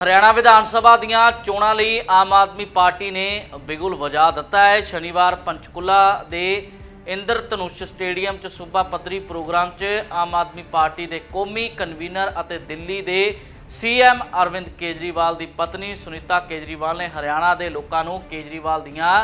ਹਰਿਆਣਾ ਵਿਧਾਨ ਸਭਾ ਦੀਆਂ ਚੋਣਾਂ ਲਈ ਆਮ ਆਦਮੀ ਪਾਰਟੀ ਨੇ ਬਿਗੁਲ ਵਜਾ ਦਿੱਤਾ ਹੈ। ਸ਼ਨੀਵਾਰ ਪੰਚਕੁਲਾ ਦੇ ਇੰਦਰ ਧਨੁਸ਼ ਸਟੇਡੀਅਮ 'ਚ ਸੂਬਾ ਪੱਧਰੀ ਪ੍ਰੋਗਰਾਮ 'ਚ ਆਮ ਆਦਮੀ ਪਾਰਟੀ ਦੇ ਕੌਮੀ ਕਨਵੀਨਰ ਅਤੇ ਦਿੱਲੀ ਦੇ ਸੀਐਮ ਅਰਵਿੰਦ ਕੇਜਰੀਵਾਲ ਦੀ ਪਤਨੀ ਸੁਨੀਤਾ ਕੇਜਰੀਵਾਲ ਨੇ ਹਰਿਆਣਾ ਦੇ ਲੋਕਾਂ ਨੂੰ ਕੇਜਰੀਵਾਲ ਦੀਆਂ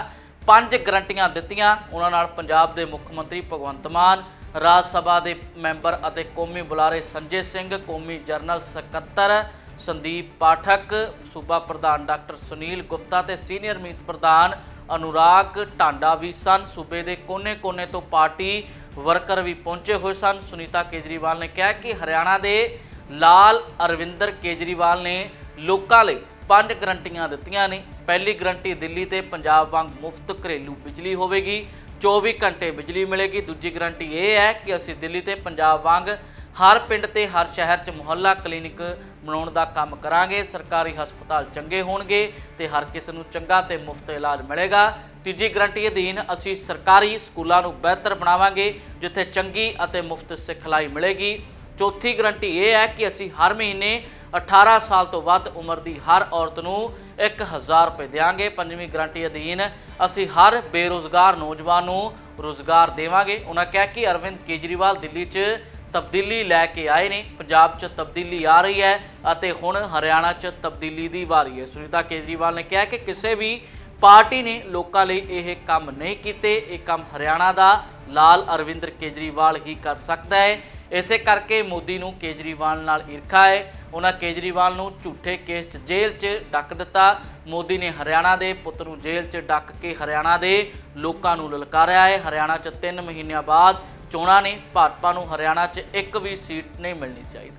ਪੰਜ ਗਰੰਟੀਆਂ ਦਿੱਤੀਆਂ। ਉਹਨਾਂ ਨਾਲ ਪੰਜਾਬ ਦੇ ਮੁੱਖ ਮੰਤਰੀ ਭਗਵੰਤ ਮਾਨ, ਰਾਜ ਸਭਾ ਦੇ ਮੈਂਬਰ ਅਤੇ ਕੌਮੀ ਬੁਲਾਰੇ ਸੰਜੇ ਸਿੰਘ, ਕੌਮੀ ਜਨਰਲ ਸਕੱਤਰ ਸੰਦੀਪ ਪਾਠਕ, ਸੂਬਾ ਪ੍ਰਧਾਨ ਡਾਕਟਰ ਸੁਨੀਲ ਗੁਪਤਾ ਤੇ ਸੀਨੀਅਰ ਮੀਤ ਪ੍ਰਧਾਨ ਅਨੁਰਾਗ ਢਾਂਡਾ ਵੀ ਸਨ। ਸੂਬੇ ਦੇ ਕੋਨੇ-ਕੋਨੇ ਤੋਂ ਪਾਰਟੀ ਵਰਕਰ ਵੀ ਪਹੁੰਚੇ ਹੋਏ ਸਨ। ਸੁਨੀਤਾ ਕੇਜਰੀਵਾਲ ਨੇ ਕਿਹਾ ਕਿ ਹਰਿਆਣਾ ਦੇ ਲਾਲ ਅਰਵਿੰਦਰ ਕੇਜਰੀਵਾਲ ਨੇ ਲੋਕਾਂ ਲਈ ਪੰਜ ਗਰੰਟੀਆਂ ਦਿੱਤੀਆਂ ਨੇ। ਪਹਿਲੀ ਗਰੰਟੀ ਦਿੱਲੀ ਤੇ ਪੰਜਾਬ ਵਾਂਗ ਮੁਫਤ ਘਰੇਲੂ ਬਿਜਲੀ ਹੋਵੇਗੀ। 24 ਘੰਟੇ ਬਿਜਲੀ ਮਿਲੇਗੀ। ਦੂਜੀ ਗਰੰਟੀ ਇਹ ਹੈ ਕਿ ਅਸੀਂ ਦਿੱਲੀ ਤੇ ਪੰਜਾਬ ਵਾਂਗ ਹਰ ਪਿੰਡ ਤੇ ਹਰ ਸ਼ਹਿਰ 'ਚ ਮੁਹੱਲਾ ਕਲੀਨਿਕ ਬਣਾਉਣ ਦਾ ਕੰਮ ਕਰਾਂਗੇ, ਸਰਕਾਰੀ ਹਸਪਤਾਲ ਚੰਗੇ ਹੋਣਗੇ ਤੇ ਹਰ ਕਿਸੇ ਨੂੰ ਚੰਗਾ ਤੇ ਮੁਫਤ ਇਲਾਜ ਮਿਲੇਗਾ। ਤੀਜੀ ਗਰੰਟੀ ਅਧੀਨ ਅਸੀਂ ਸਰਕਾਰੀ ਸਕੂਲਾਂ ਨੂੰ ਬਿਹਤਰ ਬਣਾਵਾਂਗੇ, ਜਿੱਥੇ ਚੰਗੀ ਅਤੇ ਮੁਫਤ ਸਿਖਲਾਈ ਮਿਲੇਗੀ। ਚੌਥੀ ਗਰੰਟੀ ਇਹ ਹੈ ਕਿ ਅਸੀਂ ਹਰ ਮਹੀਨੇ 18 ਸਾਲ ਤੋਂ ਵੱਧ ਉਮਰ ਦੀ ਹਰ ਔਰਤ ਨੂੰ 1000 ਰੁਪਏ ਦੇਵਾਂਗੇ ਪੰਜਵੀਂ ਗਰੰਟੀ ਅਧੀਨ ਅਸੀਂ ਹਰ ਬੇਰੋਜ਼ਗਾਰ ਨੌਜਵਾਨ ਨੂੰ ਰੋਜ਼ਗਾਰ ਦੇਵਾਂਗੇ। ਉਹਨਾਂ ਕਿਹਾ ਕਿ ਅਰਵਿੰਦ ਕੇਜਰੀਵਾਲ ਦਿੱਲੀ 'ਚ ਤਬਦੀਲੀ ਲੈ ਕੇ ਆਏ ਨੇ। ਪੰਜਾਬ 'ਚ ਤਬਦੀਲੀ ਆ ਰਹੀ ਹੈ ਅਤੇ ਹੁਣ ਹਰਿਆਣਾ 'ਚ ਤਬਦੀਲੀ ਦੀ ਵਾਰੀ ਹੈ। ਸੁਨੀਤਾ ਕੇਜਰੀਵਾਲ ਨੇ ਕਿਹਾ ਕਿ ਕਿਸੇ ਵੀ ਪਾਰਟੀ ਨੇ ਲੋਕਾਂ ਲਈ ਇਹ ਕੰਮ ਨਹੀਂ ਕੀਤੇ। ਇਹ ਕੰਮ ਹਰਿਆਣਾ ਦਾ। ਲਾਲ ਅਰਵਿੰਦਰ ਕੇਜਰੀਵਾਲ ਹੀ ਕਰ ਸਕਦਾ ਹੈ। ਇਸੇ ਕਰਕੇ ਮੋਦੀ ਨੂੰ ਕੇਜਰੀਵਾਲ ਨਾਲ ਈਰਖਾ ਹੈ। ਉਹਨਾਂ ਕੇਜਰੀਵਾਲ ਨੂੰ ਝੂਠੇ ਕੇਸ 'ਚ ਜੇਲ੍ਹ 'ਚ ਡੱਕ ਦਿੱਤਾ। ਮੋਦੀ ਨੇ ਹਰਿਆਣਾ ਦੇ ਪੁੱਤ ਨੂੰ ਜੇਲ੍ਹ 'ਚ ਡੱਕ ਕੇ ਹਰਿਆਣਾ ਦੇ ਲੋਕਾਂ ਨੂੰ ਲਲਕਾਰਿਆ ਹੈ। ਹਰਿਆਣਾ 'ਚ 3 ਮਹੀਨਿਆਂ ਬਾਅਦ ਚੋਣਾਂ ਨੇ ਭਾਜਪਾ ਨੂੰ ਹਰਿਆਣਾ 'ਚ ਇੱਕ ਵੀ ਸੀਟ ਨਹੀਂ ਮਿਲਣੀ ਚਾਹੀਦੀ।